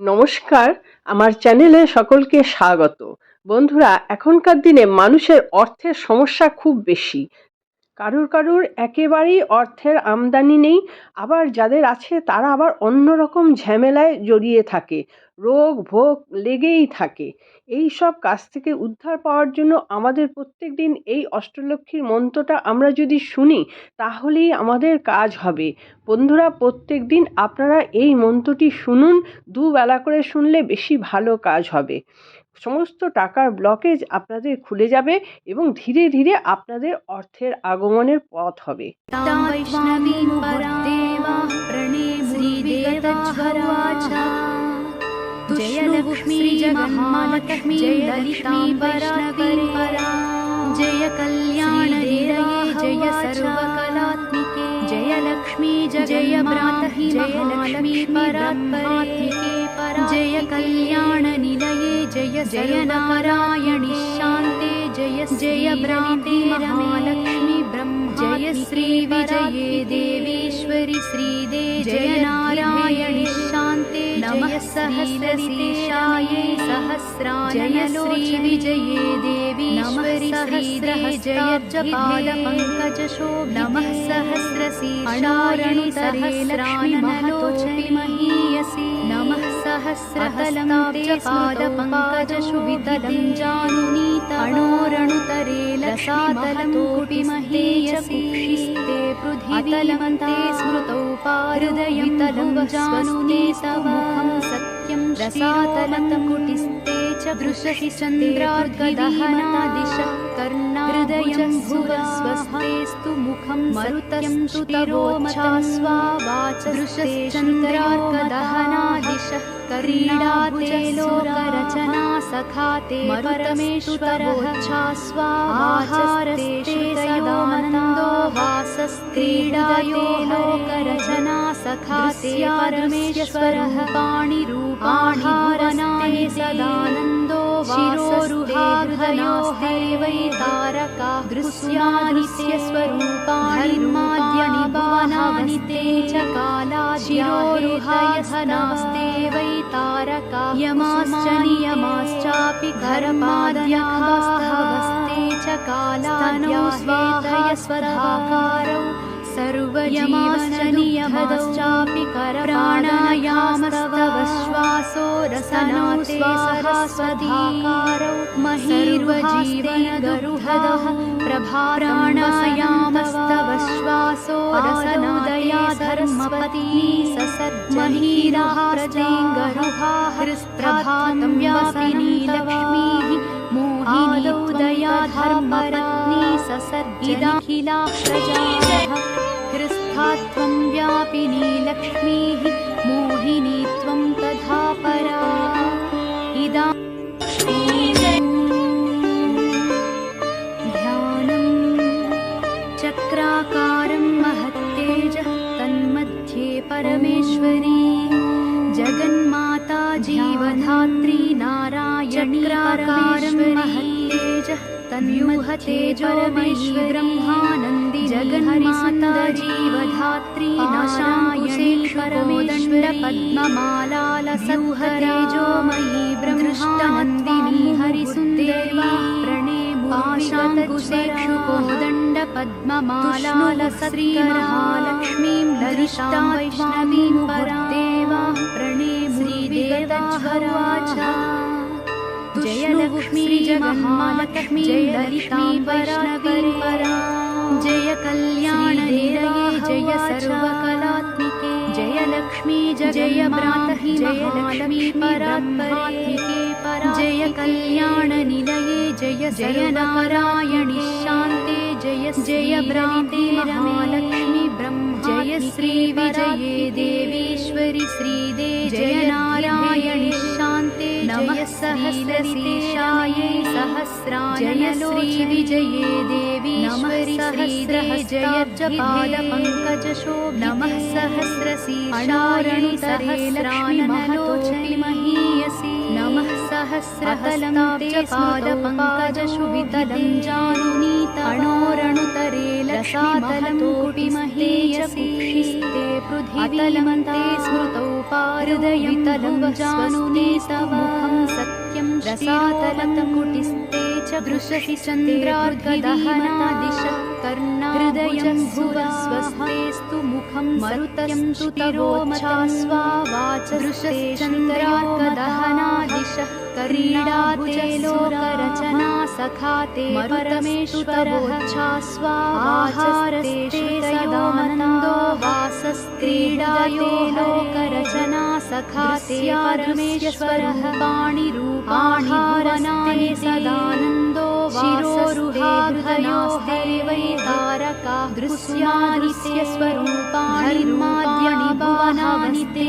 নমস্কার আমার চ্যানেলে সকলকে স্বাগত। বন্ধুরা এখনকার দিনে মানুষের অর্থের সমস্যা খুব বেশি। কারুর কারুর একেবারেই অর্থের আমদানি নেই, আবার যাদের আছে তারা আবার অন্য রকম ঝামেলায় জড়িয়ে থাকে, রোগ ভোগ লেগেই থাকে। এই সব কাজ থেকে উদ্ধার পাওয়ার জন্য আমাদের প্রত্যেক দিন এই অষ্টলক্ষ্মীর মন্ত্রটা আমরা যদি শুনি, তাহলেই আমাদের কাজ হবে। বন্ধুরা প্রত্যেক দিন আপনারা এই মন্ত্রটি শুনুন, দুবেলা করে শুনলে বেশি ভালো কাজ হবে। সমস্ত টাকার ব্লকেজ আপনাদের খুলে যাবে এবং ধীরে ধীরে আপনাদের অর্থের আগমনের পথ হবে तां वैष्णवीं परादेवा प्रणे श्रीदेवज्वराच जय लक्ष्मी जगन्मालक्ष्मी जय ललितां वैष्णवीं परा जय कल्याणनिलये जय सर्वकलात्मिके जय लक्ष्मी जय मातहि जय लक्ष्मी परात्मिके परा जय कल्याणनिलये जय जय नारायणि शान्ते जय जय ब्राह्मी महालक्ष्मी ब्रह्म जय श्री विजये देवीश्वरि श्रीदे जय नारायणि शान्ते नमः सहस्रशीर्षायै सहस्राय जय श्री विजये देवीश्वरि श्रीदे जय नमः सहस्रशीर्षायै लक्ष्मी महीयसि नमः सहस्रहलं ते पादपङ्कजशुभितलं जानुनीत अणोरणुतरे लसातलमोऽपि महीयसि ते पृथिवीमन्ते स्मृतौ पारुदयितलं जानुनीतमुखं सत्यं रसातलं कुटिस्ते च दृशसि चन्द्रार्कदहनादिश कर्णाहृदयं भुवस्वस्तेस्तु मुखं मरुत्यं तु तवोमचास्वाच दृशसि चन्द्रार्कदहनादिश क्रीडाते लोकरचना सखाते परमेश्वरोच्छास्वाहारस्ते सदानन्दो वासस्क्रीडायो लोकरचना सखाते परमेश्वरः पाणिरूपाहारनानि सदानन्दो शिरोरुहाहृदयोस्ते वै तारका दृश्यानिस्य स्वरूपाणि ते च काला शिरोरुहाधनास्ते वै तारका यमाश्च नियमाश्चापि घरमाद्यास्तवस्ते च कालानौ स्वाहय स्वधाकारौ सर्वयमाश्च नियमश्चापि करप्राणायामस्तव श्वासो रसनौ स्वधाकारौ महीर्वजीवनगरुहदः श्वासो धर्मपती ससर्महीराहारजेङ्गरुहा हृस्प्रभातं व्यापिनी लक्ष्मीः मोहिनीदया धर्मपत्नी ससर्गिदाखिलाक्षजाः हृस्थात्वं व्यापिनी लक्ष्मीः मोहिनी त्वं तथा परा। इदा जीवधात्री नारायणी महत्तेजः तन्व्यूहतेजो मयि ब्रह्मानन्दि जगन्माता जीवधात्री मयि ब्रह्मानन्दिनी हरिसुन्देवा प्रणे पद्ममालालसत्री महालक्ष्मीं ललितां वैष्णवीं परादेवा प्रणे श्रीदेवज्वराच जय लक्ष्मी महालक्ष्मी जय ललितां वैष्णवीं परा जय कल्याणनिलये जय सर्वकलात्मिके जय लक्ष्मी जय ब्राह्मी जय लक्ष्मी परात्मिके परा जय कल्याणनिलये जय जय नारायणि शान्ते जय जय ब्राह्मी महालक्ष्मी ब्रह्म जय श्री विजये देवीश्वरि श्रीदे जय नारायणि शान्ते नमः सहस्रशीर्षायै सहस्राय जय श्री विजये देवीश्वरि श्रीदे जय पादपङ्कजशो नमः सहस्रशीर्षायै सहस्राय महतोऽपि महीयसि नमः सहस्रतलं ते पादपङ्कजशुभितलं जानुनीत अणोरणुतरे लसातलमोऽपि महीयसी ते पृथिवीमन्ते स्मृतौ पारदयितलं जानुनीतमुखं सत्यं रसातलं कुटिस्ते च दृशसि चन्द्रार्कदहनादिश कर्णाहृदयं भुवस्वस्तेस्तु मुखं मरुतं स्तुतिरोमचास्वा वाच दृशे चन्द्रार्कदहनादिश क्रीडाते लोकरचना सखाते परमेश्वरः आहारस्ते सदानन्दो वासस्क्रीडायो लोकरचना सखाते परमेश्वरः पाणिरूपाहारनानि सदानन्दो शिरोरुहाभयोस्ते वै तारका दृश्यानिस्य स्वरूपाणि धर्माद्यनि भुवनानि ते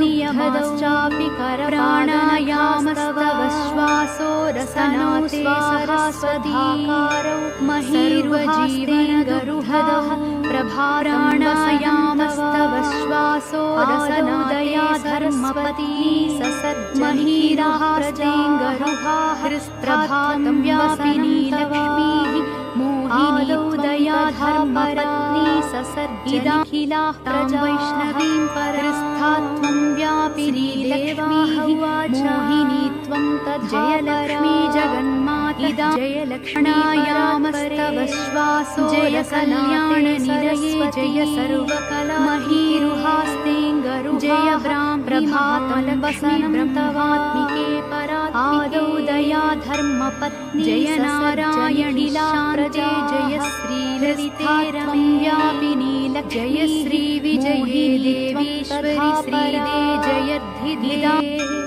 नियमश्चापि करप्राणायामस्तव श्वासो रसनो स्वाहास्वधाकारौ महीर्वजीवनगरुहदः प्रभाराणायामस्तव श्वासो रसनोदया धर्मपती ससज्जमहीराः प्रजेङ्गरुहा हृस्प्रभातं व्यापिनी लक्ष्मीः मोहिनीदया धर्मपत्नी ससर्जिदाखिलाः वैष्णवीं परस्थात्वं व्यापिनी देवाः मोहिनी त्वं तज्जयलक्ष्मी जगन्माता जयलक्ष्म्यायामस्तव श्वासो जय कल्याणनिरये जय सर्वकला महीरुहास्तेङ्गरु जय तवात्मिके परादौ दया धर्मपत्नी जय प्रजे जय श्रीललिते व्यापिनी जय श्री विजये देवीश्वरि श्रीदे जयद्धिदे